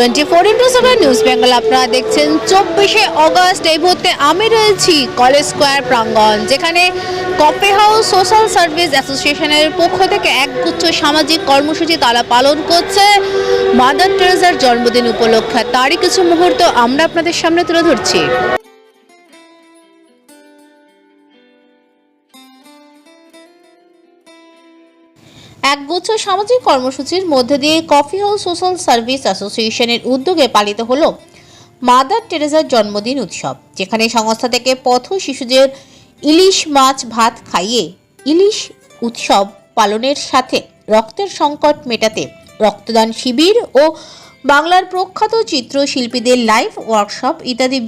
Twenty four into seven news Bengal, আপনারা দেখছেন চব্বিশে অগস্ট। এই মুহূর্তে আমি রয়েছি কলেজ স্কোয়ার প্রাঙ্গণ, যেখানে কফে হাউস সোশ্যাল সার্ভিস অ্যাসোসিয়েশনের পক্ষ থেকে একগুচ্ছ সামাজিক কর্মসূচি তারা পালন করছে মাদার টেরেজার জন্মদিন উপলক্ষে। তারই কিছু মুহূর্ত আমরা আপনাদের সামনে তুলে ধরছি। একগুচ্ছ সামাজিক কর্মসূচির মধ্যে দিয়ে কফি হাউস সোশ্যাল সার্ভিস অ্যাসোসিয়েশনের উদ্যোগে পালিত হলো মাদার টেরেজার জন্মদিন উৎসব, যেখানে সংস্থা থেকে পথ শিশুদের ইলিশ মাছ ভাত খাইয়ে ইলিশ উৎসব পালনের সাথে রক্তের সংকট মেটাতে রক্তদান শিবির ও বাংলার প্রখ্যাত চিত্রশিল্পীদের লাইভ ওয়ার্কশপ ইত্যাদি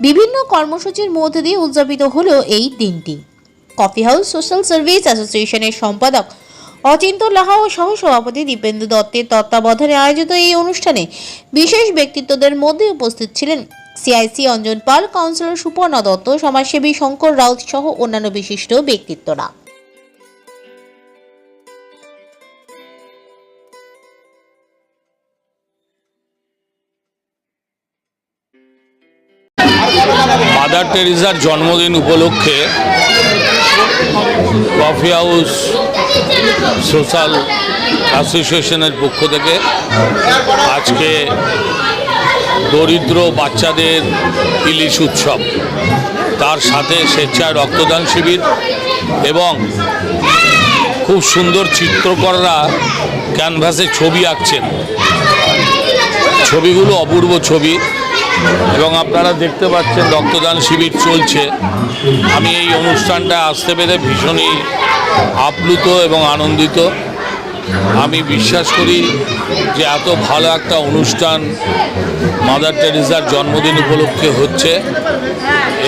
বিভিন্ন কর্মসূচির মধ্যে দিয়ে উদযাপিত হলো এই দিনটি। কফি হাউস সোশ্যাল সার্ভিস অ্যাসোসিয়েশনের সম্পাদক অচিন্ত লাহা ও সহ সভাপতি দীপেন্দু দত্তের তত্ত্বাবধানে আয়োজিত এই অনুষ্ঠানে বিশেষ ব্যক্তিত্বদের মধ্যে উপস্থিত ছিলেন সিআইসি অঞ্জন পাল, কাউন্সিলর সুপর্ণা দত্ত, সমাজসেবী শঙ্কর রাউত সহ অন্যান্য বিশিষ্ট ব্যক্তিত্বরা। মাদার টেরিজার জন্মদিন উপলক্ষে কফি হাউস, সোশ্যাল অ্যাসোসিয়েশনের পক্ষ থেকে আজকে দরিদ্র বাচ্চাদের ইলিশ উৎসব। তার সাথে স্বেচ্ছায় রক্তদান শিবির এবং খুব সুন্দর চিত্রকররা ক্যানভাসে ছবি আঁকছেন। ছবিগুলো অপূর্ব ছবি। এবং আপনারা দেখতে পাচ্ছেন রক্তদান শিবির চলছে। আমি এই অনুষ্ঠানটা আসতে পেরে ভীষণই আপ্লুত এবং আনন্দিত। আমি বিশ্বাস করি যে এত ভালো একটা অনুষ্ঠান মাদার টেরিজার জন্মদিন উপলক্ষে হচ্ছে।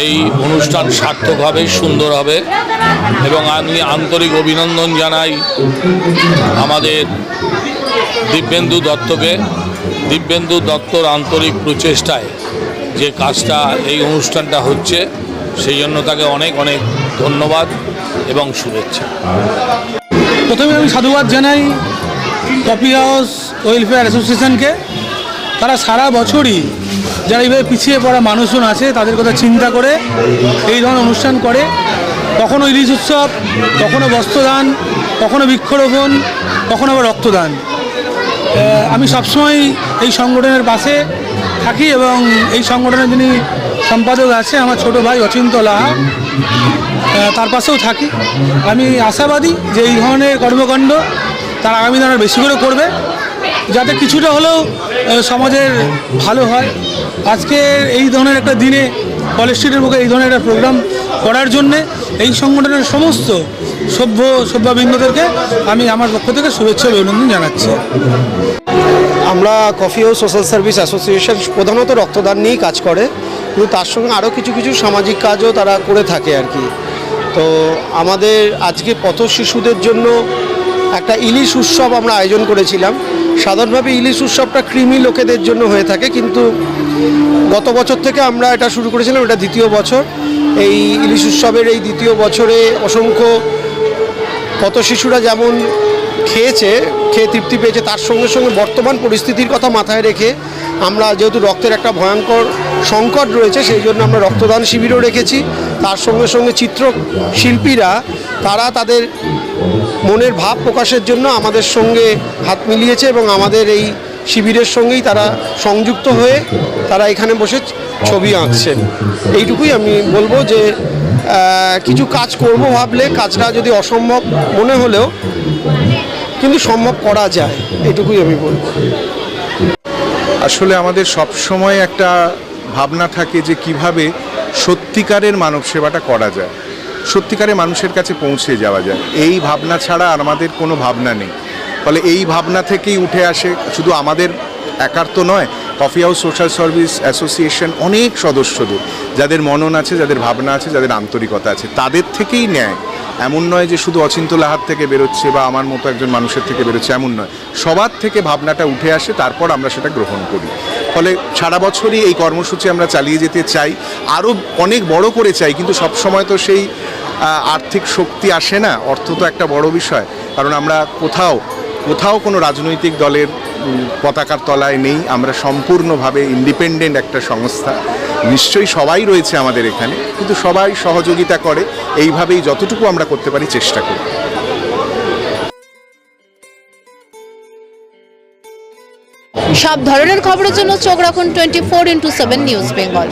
এই অনুষ্ঠান সার্থক হবে সুন্দর হবে এবং আমি আন্তরিক অভিনন্দন জানাই আমাদের দিব্যেন্দু দত্তকে। দিব্যেন্দু দত্তর আন্তরিক প্রচেষ্টায় যে কাজটা, এই অনুষ্ঠানটা হচ্ছে, সেই জন্য তাকে অনেক অনেক ধন্যবাদ এবং শুভেচ্ছা। প্রথমে আমি সাধুবাদ জানাই কপি হাউস ওয়েলফেয়ার অ্যাসোসিয়েশনকে। তারা সারা বছরই যারা এইভাবে পিছিয়ে পড়া মানুষজন আছে, তাদের কথা চিন্তা করে এই ধরনের অনুষ্ঠান করে। কখনো ইলিশ উৎসব, কখনো বস্ত্রদান, কখনো বৃক্ষরোপণ, কখনো আবার রক্তদান। আমি সবসময় এই সংগঠনের পাশে থাকি এবং এই সংগঠনের যিনি সম্পাদক আছে, আমার ছোট ভাই অচিন্ত লাহা তার পাশেও থাকি। আমি আশাবাদী যে এই ধরনের কর্মকাণ্ড তার আগামী দিনে বেশি করে করবে, যাতে কিছুটা হলেও সমাজের ভালো হয়। আজকে এই ধরনের একটা দিনে, কলেজ স্ট্রিটের মুখে এই ধরনের একটা প্রোগ্রাম করার জন্যে এই সংগঠনের সমস্ত সভ্য সভ্যবৃন্দদেরকে আমি আমার পক্ষ থেকে শুভেচ্ছা অভিনন্দন জানাচ্ছি। আমরা কফি ও সোশ্যাল সার্ভিস অ্যাসোসিয়েশন প্রধানত রক্তদান নিয়েই কাজ করে, কিন্তু তার সঙ্গে আরও কিছু কিছু সামাজিক কাজও তারা করে থাকে আর কি। তো আমাদের আজকে পথ শিশুদের জন্য একটা ইলিশ উৎসব আমরা আয়োজন করেছিলাম। সাধারণভাবে ইলিশ উৎসবটা কৃমি লোকেদের জন্য হয়ে থাকে, কিন্তু গত বছর থেকে আমরা এটা শুরু করেছিলাম, এটা দ্বিতীয় বছর। এই ইলিশ উৎসবের এই দ্বিতীয় বছরে অসংখ্য কত শিশুরা যেমন খেয়েছে, খেয়ে তৃপ্তি পেয়েছে, তার সঙ্গে সঙ্গে বর্তমান পরিস্থিতির কথা মাথায় রেখে আমরা যেহেতু রক্তের একটা ভয়ঙ্কর সংকট রয়েছে, সেই জন্য আমরা রক্তদান শিবিরও রেখেছি। তার সঙ্গে সঙ্গে চিত্র শিল্পীরা তারা তাদের মনের ভাব প্রকাশের জন্য আমাদের সঙ্গে হাত মিলিয়েছে এবং আমাদের এই শিবিরের সঙ্গেই তারা সংযুক্ত হয়ে তারা এখানে বসে ছবি আঁকছেন। এইটুকুই আমি বলব যে কিছু কাজ করব ভাবলে, কাজটা যদি অসম্ভব মনে হলেও, কিন্তু সম্ভব করা যায়, এটুকুই আমি বলব। আসলে আমাদের সব সময় একটা ভাবনা থাকে যে কীভাবে সত্যিকারের মানব সেবাটা করা যায়, সত্যিকারের মানুষের কাছে পৌঁছে যাওয়া যায়। এই ভাবনা ছাড়া আমাদের কোনো ভাবনা নেই। ফলে এই ভাবনা থেকেই উঠে আসে, শুধু আমাদের একার তো নয় coffee house social service association অনেক সদস্যদের যাদের মনন আছে, যাদের ভাবনা আছে, যাদের আন্তরিকতা আছে, তাদের থেকেই নেয়। এমন নয় যে শুধু অচিন্ত লাহার থেকে বেরোচ্ছে বা আমার মতো একজন মানুষের থেকে বেরোচ্ছে, এমন নয়। সবার থেকে ভাবনাটা উঠে আসে, তারপর আমরা সেটা গ্রহণ করি। ফলে সারা বছরই এই কর্মসূচি আমরা চালিয়ে যেতে চাই। আরও অনেক বড় করে চাই, কিন্তু সব সময় তো সেই আর্থিক শক্তি আসে না। অর্থ তো একটা বড় বিষয়। কারণ আমরা কোথাও কোথাও কোনো রাজনৈতিক দলের পতাকার তলায় নেই। আমরা সম্পূর্ণভাবে ইন্ডিপেন্ডেন্ট একটা সংস্থা। নিশ্চয়ই সবাই রয়েছে আমাদের এখানে, কিন্তু সবাই সহযোগিতা করে। এইভাবেই যতটুকু আমরা করতে পারি চেষ্টা করি। সব ধরনের খবরের জন্য চোখ রাখুন twenty four into seven news Bengal.